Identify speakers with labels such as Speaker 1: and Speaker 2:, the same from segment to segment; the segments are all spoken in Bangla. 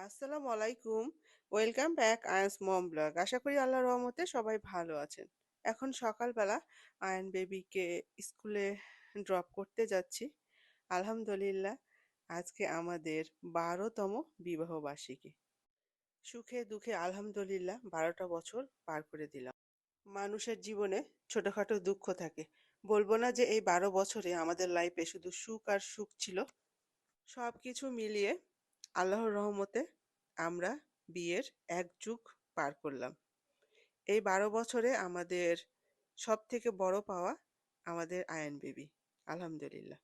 Speaker 1: আসসালামু আলাইকুম। Welcome back Ayan's mom vlog. আশা করি আল্লাহর রহমতে সবাই ভালো আছেন। এখন সকালবেলা আয়ন বেবিকে স্কুলে ড্রপ করতে যাচ্ছি। আলহামদুলিল্লাহ, আজকে আমাদের বারোতম বিবাহবার্ষিকী সুখে দুঃখে আলহামদুলিল্লাহ বারোটা বছর পার করে দিলাম। মানুষের জীবনে ছোটখাটো দুঃখ থাকে। বলব না যে এই বারো বছরে আমাদের লাইফে শুধু সুখ আর সুখ ছিল। সব কিছু মিলিয়ে আল্লাহর রহমতে আমরা বিয়ের এক যুগ পার করলাম। এই বারো বছরে আমাদের সব থেকে বড় পাওয়া আমাদের আয়ন বেবি, আলহামদুলিল্লাহ।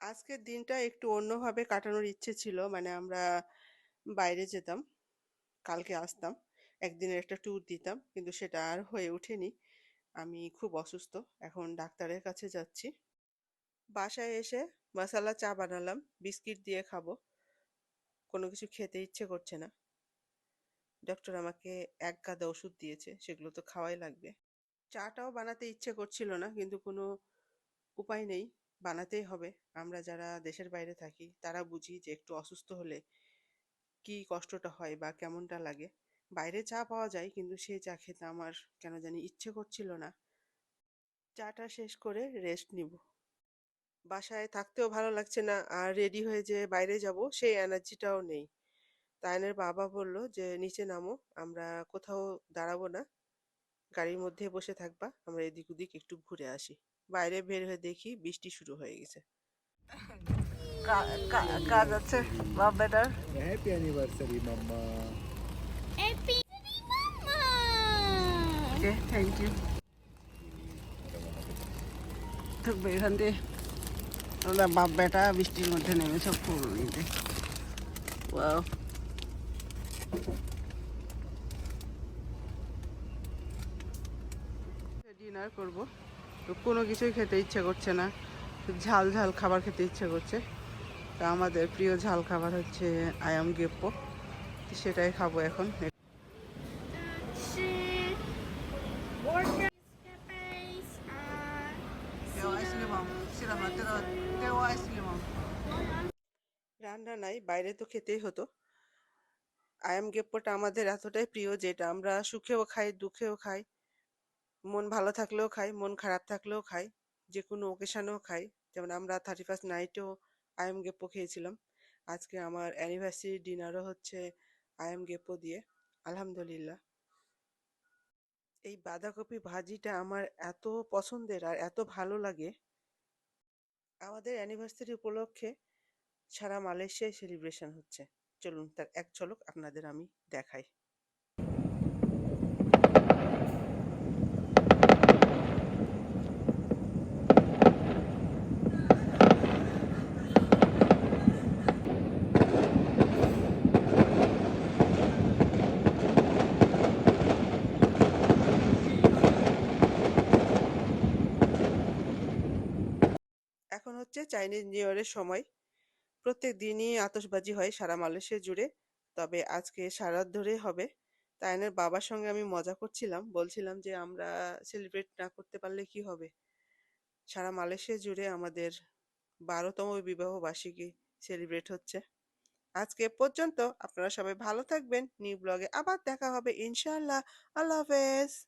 Speaker 1: আজকের দিনটা একটু অন্যভাবে কাটানোর ইচ্ছে ছিল মানে আমরা বাইরে যেতাম, কালকে আসতাম, একদিনের একটা ট্যুর দিতাম, কিন্তু সেটা আর হয়ে ওঠেনি। আমি খুব অসুস্থ, এখন ডাক্তারের কাছে যাচ্ছি। বাসায় এসে মশালা চা বানালাম, বিস্কিট দিয়ে খাব। কোনো কিছু খেতে ইচ্ছে করছে না। ডক্টর আমাকে এক গাদা ওষুধ দিয়েছে, সেগুলো তো খাওয়াই লাগবে। চাটাও বানাতে ইচ্ছে করছিল না, কিন্তু কোনো উপায় নেই, বানাতেই হবে। আমরা যারা দেশের বাইরে থাকি, তারা বুঝি যে একটু অসুস্থ হলে কি কষ্টটা হয় বা কেমনটা লাগে। বাইরে চা পাওয়া যায়, কিন্তু সেই চা খেতে আমার কেন জানি ইচ্ছে করছিল না। চাটা শেষ করে রেস্ট নিব। বাসায় থাকতেও ভালো লাগছে না আর রেডি হয়ে যে বাইরে যাব সেই এনার্জিটাও নেই। তাইনের বাবা বলল যে নিচে নামো আমরা কোথাও দাঁড়াবো না গাড়ির মধ্যে বসে থাকবা আমরা এদিক ওদিক একটু ঘুরে আসি। বাইরে বের হয়ে দেখি বৃষ্টি শুরু হয়ে গেছে। কাজ আছে বাপ বেটার
Speaker 2: Happy anniversary, Mama.
Speaker 3: Happy Mama!
Speaker 1: Okay thank you থাকবে এখান ওরা বাপ বেটা বৃষ্টির মধ্যে নেমেছে ফুল নিতে ডিনার করব। তো কোনো কিছুই খেতে ইচ্ছে করছে না। ঝাল ঝাল খাবার খেতে ইচ্ছে করছে। তা আমাদের প্রিয় ঝাল খাবার হচ্ছে আয়াম গেপ্পো। সেটাই খাব এখন। রান্না নাই, বাইরে তো খেতেই হতো। আয়াম গেপ্পোটা আমাদের এতটাই প্রিয় যেটা আমরা সুখেও খাই, দুঃখেও খাই, মন ভালো থাকলেও খাই, মন খারাপ থাকলেও খাই যে কোনো ওকেশনেও খাই। যেমন আমরা থার্টি ফার্স্ট নাইটেও আয়াম গেপ্পো খেয়েছিলাম। আজকে আমার অ্যানিভার্সারি ডিনারও হচ্ছে আয়াম গেপ্পো দিয়ে, আলহামদুলিল্লাহ। এই বাঁধাকপি ভাজিটা আমার এত পছন্দের আর এত ভালো লাগে। আমাদের অ্যানিভার্সারি উপলক্ষে সারা মালয়েশিয়ায় সেলিব্রেশন হচ্ছে। চলুন তার এক ঝলক আপনাদের আমি দেখাই এখন হচ্ছে চাইনিজ নিউ ইয়ারের সময়। প্রত্যেক দিনই আতশবাজি হয় সারা মালয়েশিয়া জুড়ে, তবে আজকে সারাত ধরে হবে। তাইনের বাবার সঙ্গে আমি মজা করছিলাম, বলছিলাম যে আমরা সেলিব্রেট না করতে পারলে কি হবে? সারা মালয়েশিয়া জুড়ে আমাদের বারোতম বিবাহ বার্ষিকী সেলিব্রেট হচ্ছে। আজকে পর্যন্ত আপনারা সবাই ভালো থাকবেন। নিউ ব্লগে আবার দেখা হবে, ইনশাআল্লাহ। আল্লাহ হাফেজ।